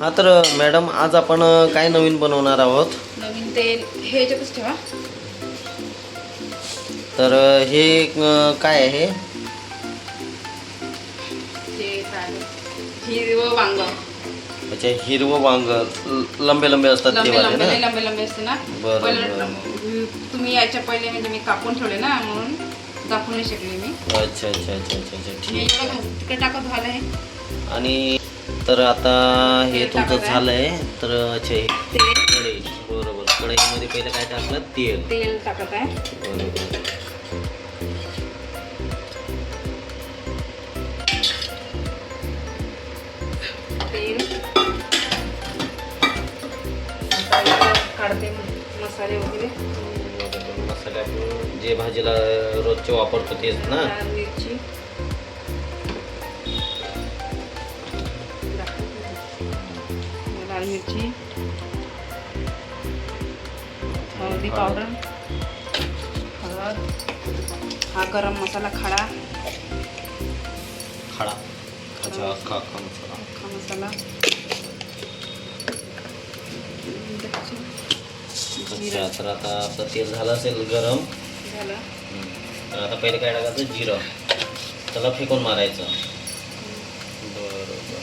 हा तर मॅडम आज आपण काय नवीन बनवणार आहोत? नवीन तेल हे याच्यातच ठेवा. तर हे काय आहे हिरवं वांग. अच्छा हिरवं वांग. लंबे लंबे असतात ते वाले ना? लंबे लंबे असते ना? बरं. तुम्ही यायच्या पहिले म्हणजे मी कापून ठेवले ना म्हणून. दाखवू नाही शकले मी. अच्छा अच्छा अच्छा अच्छा अच्छा मी ठीक एवढं घास- तिकडे टाकत व्हायला हे आणि तर आता हे तेल तुमचं टाकायचं आहे. झालंय तर अच्छा हे तेल. कढई. बरोबर. कढईमध्ये पहिलं काय टाकलं? तेल. तेल टाकत आहे. बरोबर तेल. आता इकडं काढते मसाले वगैरे. आपण जे भाजीला रोजचे वापरतो तेच ना? लाल मिरची. लाल मिरची. हळदी. पावडर. हळद. हा गरम मसाला खडा. खडा. अच्छा अख्खा अख्खा मसाला. अख्खा मसाला. अच्छा तर आता आपलं तेल झालं असेल गरम. झालं. तर आता पहिले काय टाकायचं? जिरं. त्याला फेकून मारायचं. बरोबर.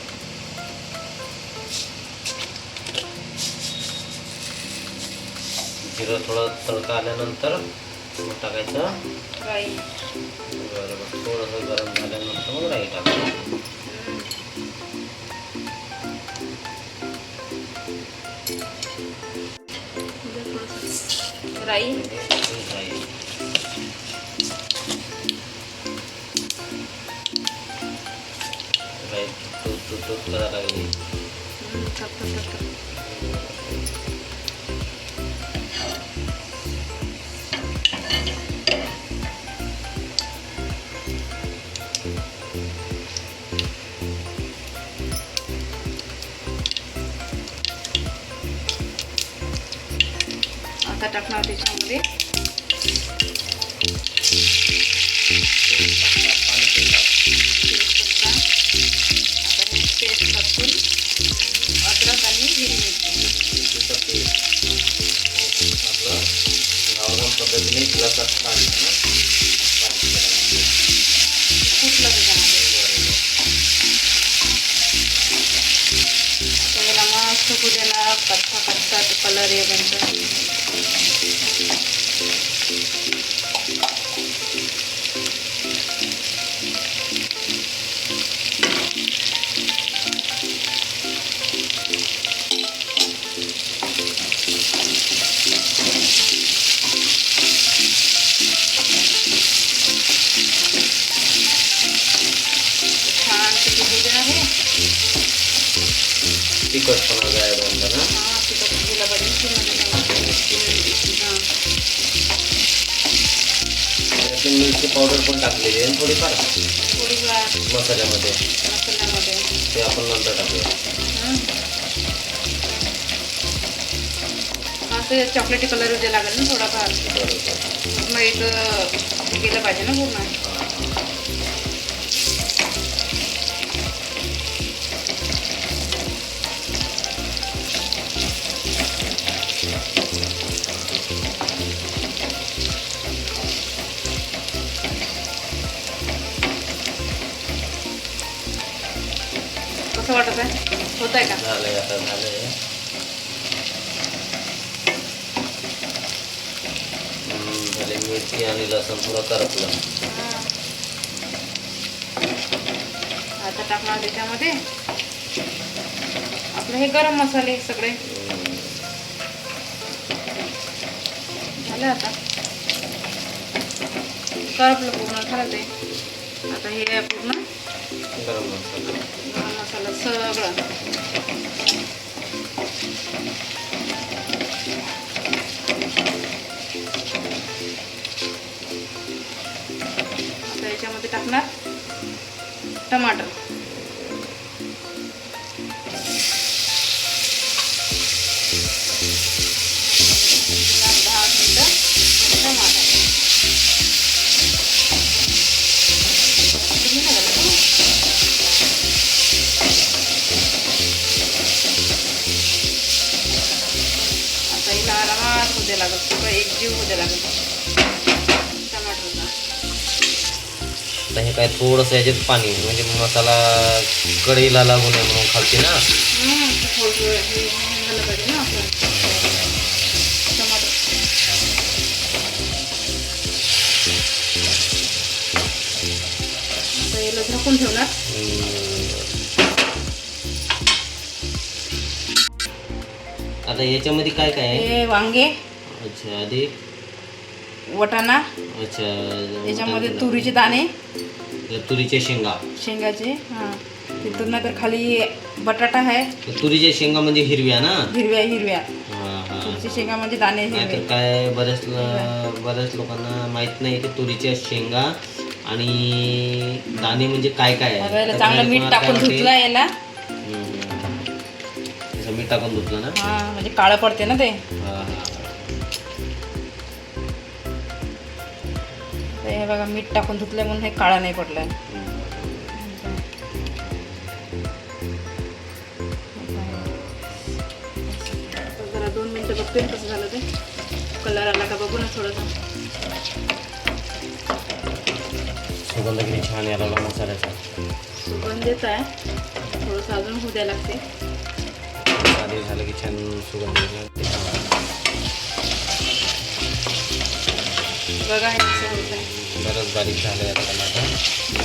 जिरं थोडं तडका आल्यानंतर टाकायचं. बरोबर. थोडंसं गरम झाल्यानंतर मग राई टाकायचं. राई राई राई तुट तुट तुट करायला लागली हम्म, टक, टक, टाकणार त्याच्यामध्ये तेजपत्ता. आता हे पेस्ट टाकून अद्रक आणि हिरवी मिरची तिचं ते आपलं गावरान पद्धतीने गिलासात काढलं ना बारीक केल्यानंतर. फुटलं त्याच्यामध्ये त्याला मस्त कुद्याला कच्चा कच्चा कलर येईपर्यंत छान तिथे कुदे आहे. मिरची पावडर पण टाकलेली आहे. थोडीफार मसाल्यामध्ये. मसाल्यामध्ये. ते आपण नंतर टाकूया. ते चॉकलेटी कलर जे लागेल ना थोडाफार. पूर्ण एक केलं पाहिजे ना पूर्ण? वाटत आहे? होत आहे का? झालंय आता झालंय. झाले मिरची आणि लसूण थोडं करपलं. आता टाकणार त्याच्यामध्ये. आपले हे गरम मसाले सगळे. झालं आता. करपलं पूर्ण झालं ते आता हे पूर्ण. गरम मसाला. सगळं. आता याच्यामध्ये टाकणार टमाटर. द्या लागत सगळं एकजीव होऊ द्या लागत. टमाटरचा. हे काय थोडंसं याच्यात पाणी म्हणजे मसाला कढईला लागू नये म्हणून खालती ना? झाकून ठेवणार. आता याच्यामध्ये काय काय आहे? हे वांगे. अच्छा आधी? वटाणा अच्छा याच्यामध्ये तुरीचे दाणे. तुरी तुरीच्या शेंगा. शेंगाचे हां. तिथून नंतर खाली बटाटा आहे. तुरीच्या शेंगा म्हणजे हिरव्या ना? हिरव्या हिरव्या. तुरीचे शेंगा म्हणजे दाणे हिरवे. काय बऱ्याच बऱ्याच लोकांना माहीत नाही की तुरीच्या शेंगा आणि दाणे म्हणजे काय काय आहे. तर चांगलं मीठ टाकून? धुतलं याला. मीठ टाकून धुतलं ना? म्हणजे काळं पडते ना ते. तर हे बघा मीठ टाकून धुतलं म्हणून हे काळं नाही पडलं जरा दोन मिनटं बघते कसं झालं ते. कलर आला का बघू ना थोडंसं. सुगंध किती छान यायला मसाल्याचा. सुगंध येत आहे. थोडंसं अजून होऊ द्यायला लागते. झालं की छान सुगंध बघा हे कसं होत आहे. बरंच बारीक झालं आता टमाटर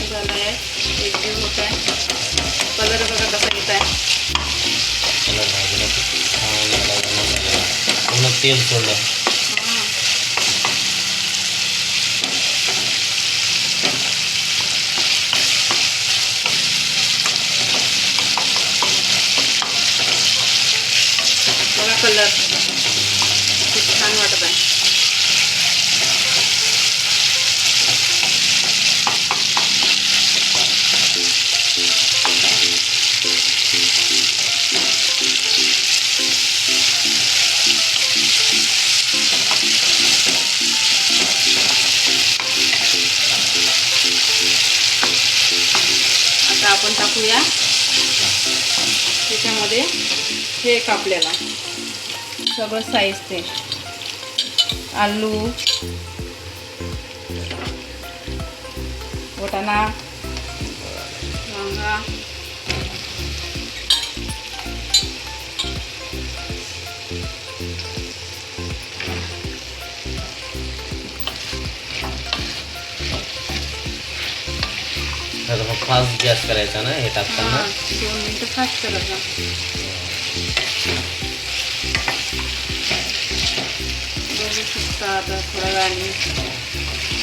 झालं आहे एक जीव होत आहे. कलर बघा कसा येत आहे. कलर खूप छान पूर्ण तेल सोडलं. बघा कलर. खूप छान वाटत आहे. टाकूया. त्याच्यामध्ये हे कापल्याला सगळं साईज ते. आलू वटाणा वांगा फास्ट गॅस करायचा ना हे हा, टाकताना दोन मिनटं फास्ट करायचा बघू शकता आता थोड्या वेळाने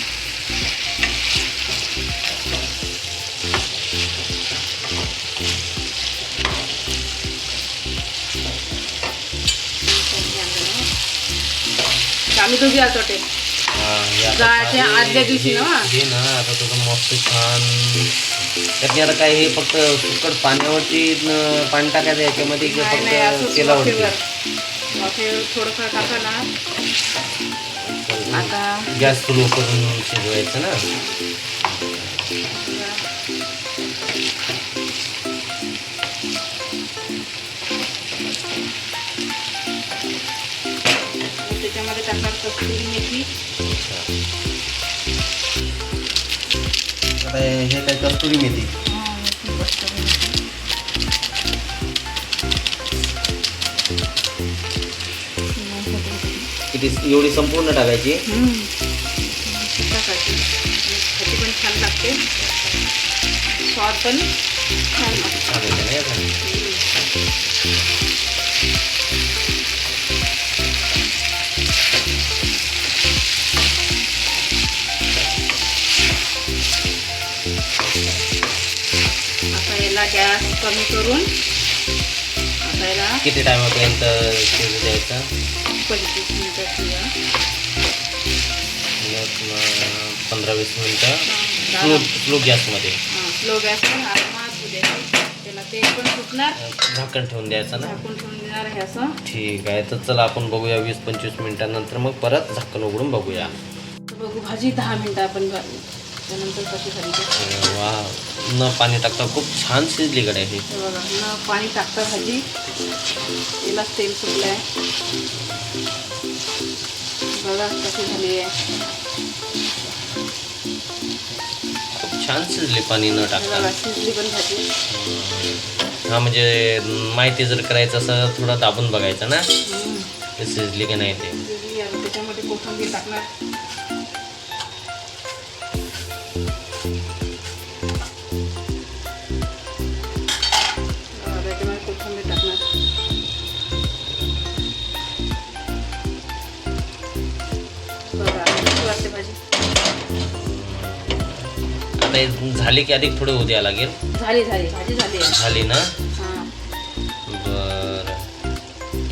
आम्ही दोघी आलतो ते हा, हे आता जायच्या हे- आदल्या दिवशी हे- ना? हे ना आता तुझं मस्त छान त्यातनी आता काय हे फक्त सुकट पाण्यावरती पाणी टाकायचं याच्यामध्ये फक्त तेलावरती थोडंसं टाका ना. आता गॅस सुरू करून शिजवायचं ना. त्याच्यामध्ये टाकणार कस्तुरी मेथी. आता हे काय कस्तुरी मेथी किती एवढी संपूर्ण टाकायची? टाकायची भाजी पण छान लागते. स्वाद पण छान लागते छान येते ना याचा? आता याला गॅस कमी करून आता याला किती टायमापर्यंत शिजू द्यायचा? पंचवीस मिनटं पंधरा वीस मिनटं. स्लो स्लो गॅसमध्ये. स्लो गॅसवर आरामात होऊ द्यायची त्याला तेल पण सुटणार. झाकण ठेवून द्यायचं ना? ठेवून देणार असं. ठीक आहे तर चला आपण बघूया वीस पंचवीस मिनिटांनंतर मग परत झाकण उघडून बघूया. बघू भाजी दहा मिनटं आपण त्यानंतर कशी वा न पाणी टाकता खूप छान शिजली कडे ही. बघा न पाणी टाकतं भाजी तेल सुटलं आहे बघा कशी झाली आहे. खूप छान शिजले पाणी न टाकता. शिजली पण भाजी हा म्हणजे माहिती जर करायचं असं थोडं दाबून बघायचं ना. ते शिजली की नाही ते. त्याच्यामध्ये कोथिंबीर टाकणार. आता हे झाली की अधिक थोडं उद्या लागेल. झाली झाली. भाजी झाली. आहे झाली ना? हां. बर.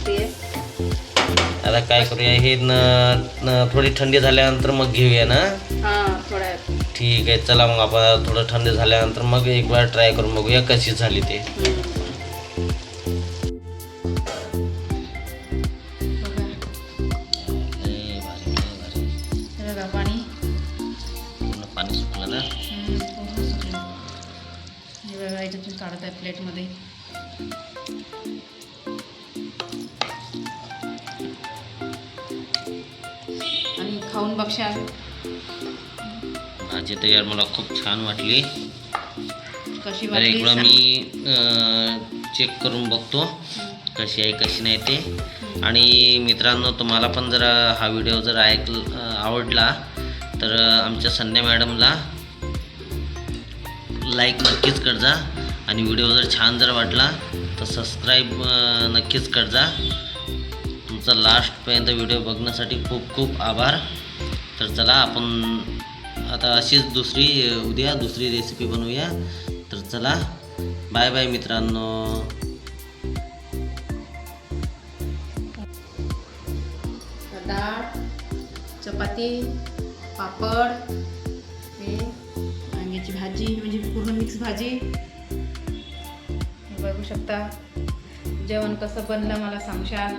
ते? आता काय करूया? हे न न- थोडी थंडी झाल्यानंतर मग घेऊया ना? हां ठीक आहे चला मग आपण थोडं थंडी झाल्यानंतर मग एक वेळा ट्राय करून बघूया कशी झाली ते. हम्म. प्लेटमध्ये. आणि खाऊन बघशाल भाजी तर यार मला खूप छान वाटली. कशी वाटली? इकडं. मी चेक करून बघतो कशी आहे कशी नाही ते. आणि मित्रांनो तुम्हाला पण जर हा व्हिडिओ जर ऐक आवडला तर आमच्या संध्या मॅडमला लाईक नक्कीच कर जा आणि व्हिडिओ जर छान जर वाटला तर सबस्क्राईब नक्कीच कर जा. तुमचा लास्टपर्यंत व्हिडिओ बघण्यासाठी खूप खूप आभार. तर चला आपण आता अशीच दुसरी उद्या दुसरी रेसिपी बनवूया. तर चला बाय बाय मित्रांनो. डाळ चपाती पापड हे वांग्याची भाजी म्हणजे पूर्ण मिक्स भाजी. बघू शकता. जेवण कसं बनलं मला सांगशाल?